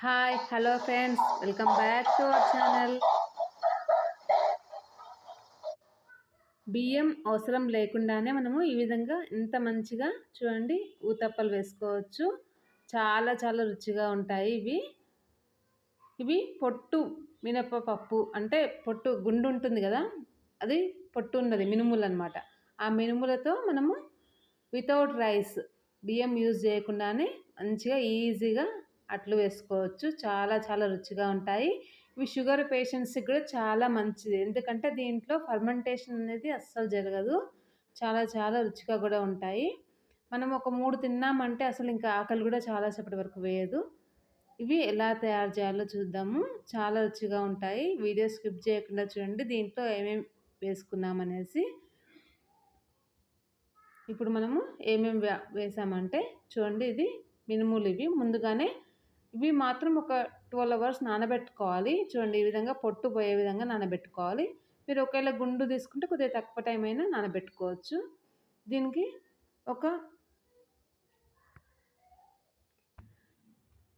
Hi hello friends welcome back to our channel బియ్యం అవసరం లేకుండానే మనము ఈ విధంగా ఇంత మంచిగా చూడండి ఊతప్పలు వేసుకోవచ్చు. చాలా చాలా రుచిగా ఉంటాయి ఇవి. ఇవి పొట్టు మినపప్పు అంటే పొట్టు గుండు ఉంటుంది కదా అది పొట్టు ఉన్నది మినుములు అనమాట ఆ మినుములతో మనము వితౌట్ రైస్ బియ్యం యూజ్ చేయకుండానే మంచిగా ఈజీగా అట్లు వేసుకోవచ్చు. చాలా చాలా రుచిగా ఉంటాయి. ఇవి షుగర్ పేషెంట్స్కి కూడా చాలా మంచిది. ఎందుకంటే దీంట్లో ఫర్మెంటేషన్ అనేది అస్సలు జరగదు. చాలా చాలా రుచిగా కూడా ఉంటాయి. మనం ఒక మూడు తిన్నామంటే అసలు ఇంకా ఆకలి కూడా చాలాసేపటి వరకు వేయదు. ఇవి ఎలా తయారు చేయాలో చూద్దాము. చాలా రుచిగా ఉంటాయి. వీడియో స్కిప్ చేయకుండా చూడండి. దీంట్లో ఏమేమి వేసుకున్నామనేసి. ఇప్పుడు మనము ఏమేమి వేసామంటే చూడండి ఇది మినుములు ఇవి. ముందుగానే ఇవి మాత్రం ఒక ట్వెల్వ్ అవర్స్ నానబెట్టుకోవాలి. చూడండి ఈ విధంగా పొట్టు పోయే విధంగా నానబెట్టుకోవాలి. మీరు ఒకవేళ గుండు తీసుకుంటే కొద్దిగా తక్కువ టైం అయినా నానబెట్టుకోవచ్చు. దీనికి ఒక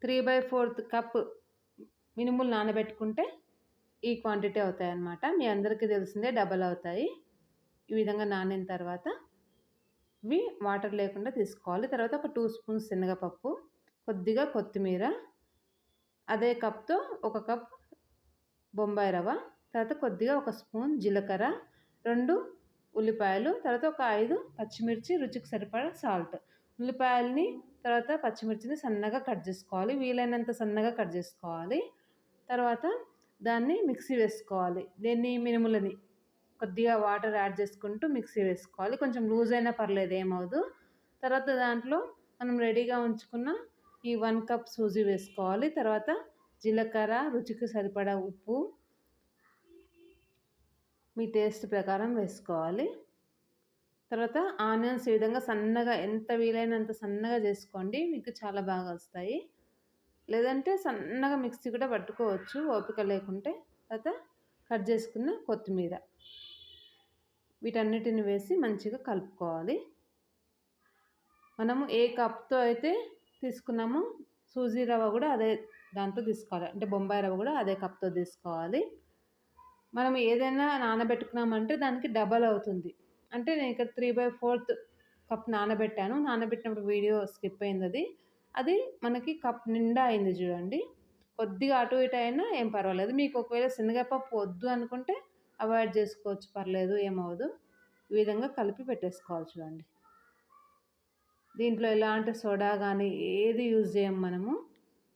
త్రీ బై ఫోర్త్ కప్ మినుములు నానబెట్టుకుంటే ఈ క్వాంటిటీ అవుతాయి అన్నమాట మీ అందరికీ తెలిసిందే డబల్ అవుతాయి. ఈ విధంగా నానిన తర్వాత ఇవి వాటర్ లేకుండా తీసుకోవాలి. తర్వాత ఒక టూ స్పూన్స్ శనగపప్పు కొద్దిగా కొత్తిమీర అదే కప్తో ఒక కప్ బొంబాయి రవ్వ తర్వాత కొద్దిగా ఒక స్పూన్ జీలకర్ర రెండు ఉల్లిపాయలు తర్వాత ఒక ఐదు పచ్చిమిర్చి రుచికి సరిపడా సాల్ట్. ఉల్లిపాయలని తర్వాత పచ్చిమిర్చిని సన్నగా కట్ చేసుకోవాలి. వీలైనంత సన్నగా కట్ చేసుకోవాలి. తర్వాత దాన్ని మిక్సీ వేసుకోవాలి. దీన్ని? మినుములని. కొద్దిగా వాటర్ యాడ్ చేసుకుంటూ మిక్సీ వేసుకోవాలి. కొంచెం లూజ్ అయినా పర్లేదు ఏమవుదు తర్వాత దాంట్లో మనం రెడీగా ఉంచుకున్న ఈ వన్ కప్ సూజీ వేసుకోవాలి. తర్వాత జీలకర్ర రుచికి సరిపడా ఉప్పు మీ టేస్ట్ ప్రకారం వేసుకోవాలి. తర్వాత ఆనియన్స్ ఈ విధంగా సన్నగా ఎంత వీలైనంత సన్నగా చేసుకోండి. మీకు చాలా బాగా వస్తాయి. లేదంటే సన్నగా మిక్సీ కూడా పట్టుకోవచ్చు ఓపిక లేకుంటే. తర్వాత కట్ చేసుకున్న కొత్తిమీర వీటన్నిటిని వేసి మంచిగా కలుపుకోవాలి. మనము ఏ కప్తో అయితే తీసుకున్నాము. సూజీ రవ్వ కూడా అదే దాంతో తీసుకోవాలి. అంటే బొంబాయి రవ్వ కూడా అదే కప్తో తీసుకోవాలి. మనం ఏదైనా నానబెట్టుకున్నామంటే దానికి డబల్ అవుతుంది. అంటే నేను ఇక్కడ త్రీ బై ఫోర్త్ కప్ నానబెట్టాను. నానబెట్టినప్పుడు వీడియో స్కిప్ అయింది అది. అది మనకి కప్ నిండా అయింది చూడండి. కొద్దిగా అటు ఇటు అయినా ఏం పర్వాలేదు. మీకు ఒకవేళ శనగపప్పు వద్దు అనుకుంటే అవాయిడ్ చేసుకోవచ్చు. పర్లేదు ఏమవదు ఈ విధంగా కలిపి పెట్టేసుకోవాలి చూడండి. దీంట్లో ఎలాంటి సోడా కానీ ఏది యూజ్ చేయము మనము.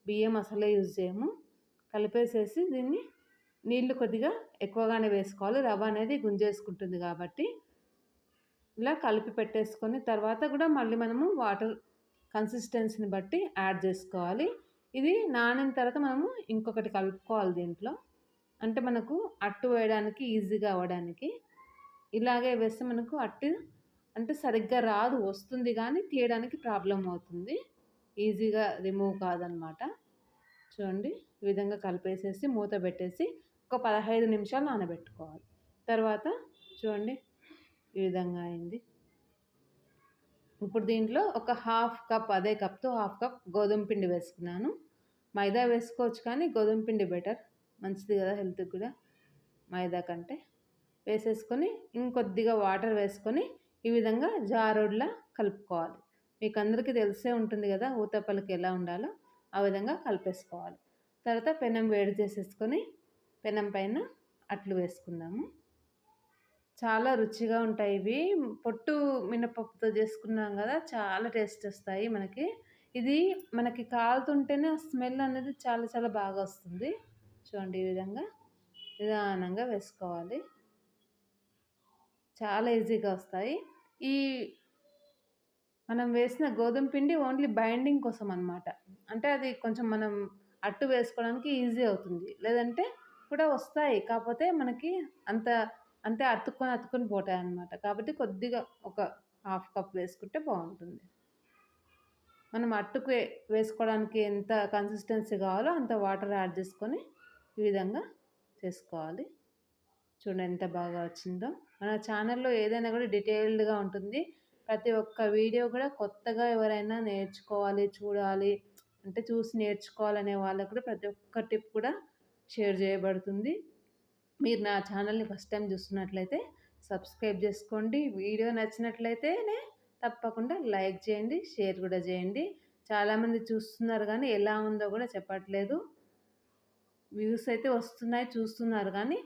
బియ్యం అసలే యూజ్ చేయము. కలిపేసేసి దీన్ని నీళ్ళు కొద్దిగా ఎక్కువగానే వేసుకోవాలి. రవ్వ అనేది గుంజేసుకుంటుంది కాబట్టి ఇలా కలిపి పెట్టేసుకొని తర్వాత కూడా మళ్ళీ మనము వాటర్ కన్సిస్టెన్సీని బట్టి యాడ్ చేసుకోవాలి. ఇది నానిన తర్వాత మనము ఇంకొకటి కలుపుకోవాలి దీంట్లో. అంటే మనకు అట్టు వేయడానికి ఈజీగా అవ్వడానికి ఇలాగే వేస్తే మనకు అట్టు అంటే సరిగ్గా రాదు వస్తుంది కానీ తీయడానికి ప్రాబ్లం అవుతుంది. ఈజీగా రిమూవ్ కాదనమాట. చూడండి ఈ విధంగా కలిపేసేసి మూత పెట్టేసి ఒక పదహైదు నిమిషాలు నానబెట్టుకోవాలి. తర్వాత చూడండి ఈ విధంగా అయింది. ఇప్పుడు దీంట్లో ఒక హాఫ్ కప్ అదే కప్తో హాఫ్ కప్ గోధుమ పిండి వేసుకున్నాను. మైదా వేసుకోవచ్చు కానీ గోధుమ పిండి బెటర్. మంచిది కదా హెల్త్కి కూడా. మైదా కంటే వేసేసుకొని ఇంకొద్దిగా వాటర్ వేసుకొని ఈ విధంగా జారుడ్లా కలుపుకోవాలి. మీకు అందరికీ తెలిసే ఉంటుంది కదా ఊతప్పలకి ఎలా ఉండాలో ఆ విధంగా కలిపేసుకోవాలి. తర్వాత పెనం వేడి చేసేసుకొని పెనం పైన అట్లు వేసుకుందాము. చాలా రుచిగా ఉంటాయి ఇవి. పొట్టు మినపప్పుతో చేసుకున్నాం కదా చాలా టేస్ట్ వస్తాయి మనకి. ఇది మనకి కాలుతుంటేనే స్మెల్ అనేది చాలా చాలా బాగా వస్తుంది. చూడండి ఈ విధంగా నిదానంగా వేసుకోవాలి. చాలా ఈజీగా వస్తాయి. ఈ మనం వేసిన గోధుమ పిండి ఓన్లీ బైండింగ్ కోసం అనమాట అంటే అది కొంచెం మనం అట్టు వేసుకోవడానికి ఈజీ అవుతుంది. లేదంటే కూడా వస్తాయి. కాకపోతే మనకి అంత అంతే అతుక్కొని అతుక్కొని పోతాయి అనమాట కాబట్టి కొద్దిగా ఒక హాఫ్ కప్ వేసుకుంటే బాగుంటుంది. మనం అట్టుకు వేసుకోవడానికి ఎంత కన్సిస్టెన్సీ కావాలో అంత వాటర్ యాడ్ చేసుకొని ఈ విధంగా చేసుకోవాలి. చూడండి ఎంత బాగా వచ్చిందో. మన ఛానల్లో ఏదైనా కూడా డీటెయిల్డ్గా ఉంటుంది. ప్రతి ఒక్క వీడియో కూడా కొత్తగా ఎవరైనా నేర్చుకోవాలి చూడాలి అంటే చూసి నేర్చుకోవాలనే వాళ్ళకు కూడా ప్రతి ఒక్క టిప్ కూడా షేర్ చేయబడుతుంది. మీరు నా ఛానల్ని ఫస్ట్ టైం చూస్తున్నట్లయితే సబ్స్క్రైబ్ చేసుకోండి. వీడియో నచ్చినట్లయితేనే తప్పకుండా లైక్ చేయండి షేర్ కూడా చేయండి. చాలామంది చూస్తున్నారు కానీ ఎలా ఉందో కూడా చెప్పట్లేదు. వ్యూస్ అయితే వస్తున్నాయి చూస్తున్నారు కానీ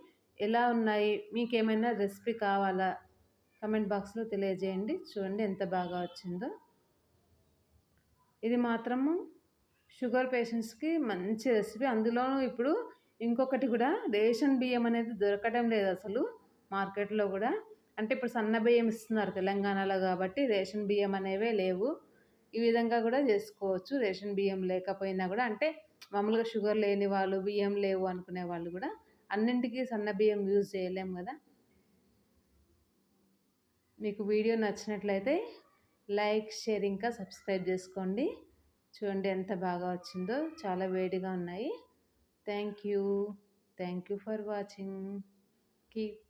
ఎలా ఉన్నాయి? మీకు ఏమైనా రెసిపీ కావాలా? కమెంట్ బాక్స్లో తెలియజేయండి. చూడండి ఎంత బాగా వచ్చిందో. ఇది మాత్రము షుగర్ పేషెంట్స్కి మంచి రెసిపీ. అందులోనూ ఇప్పుడు ఇంకొకటి కూడా రేషన్ బియ్యం అనేది దొరకడం లేదు అసలు మార్కెట్లో కూడా. అంటే ఇప్పుడు సన్న బియ్యం ఇస్తున్నారు తెలంగాణలో కాబట్టి రేషన్ బియ్యం అనేవే లేవు. ఈ విధంగా కూడా చేసుకోవచ్చు రేషన్ బియ్యం లేకపోయినా కూడా. అంటే మామూలుగా షుగర్ లేని వాళ్ళు బియ్యం లేవు అనుకునే వాళ్ళు కూడా అన్నింటికీ సన్న బియ్యం యూజ్ చేయలేము కదా. మీకు వీడియో నచ్చినట్లయితే లైక్ షేర్ ఇంకా సబ్స్క్రైబ్ చేసుకోండి. చూడండి ఎంత బాగా వచ్చిందో. చాలా వేడిగా ఉన్నాయి. Thank you thank you for watching keep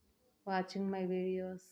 watching my videos